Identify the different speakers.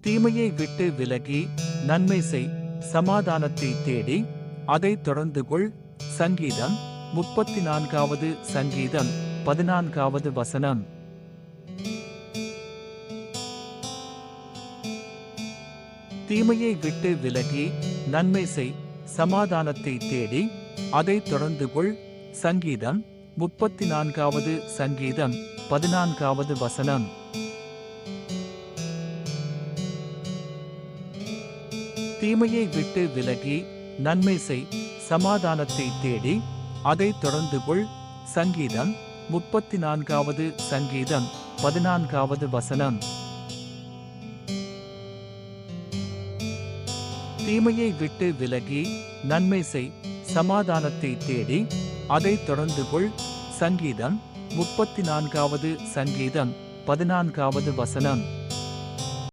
Speaker 1: தீமையை விட்டு விலகி நன்மை செய் சமாதானத்தை தேடி அதைத் தொடர்ந்து கொள். சங்கீதம் முப்பத்தி நான்காவது சங்கீதம் பதினான்காவது வசனம். தீமையை விட்டு விலகி நன்மை செய் சமாதானத்தை தேடி அதைத் தொடர்ந்து கொள். சங்கீதம் முப்பத்தி நான்காவது சங்கீதம் பதினான்காவது வசனம். தீமையை விட்டு விலகி நன்மை செய் சமாதானத்தை தேடி அதை தொடர்ந்து கொள். சங்கீதம் முப்பத்தி நான்காவது சங்கீதம் பதினான்காவது வசனம். தீமையை விட்டு விலகி நன்மை செய் சமாதானத்தை தேடி அதை தொடர்ந்து கொள். சங்கீதம் முப்பத்தி நான்காவது சங்கீதம் பதினான்காவது வசனம்.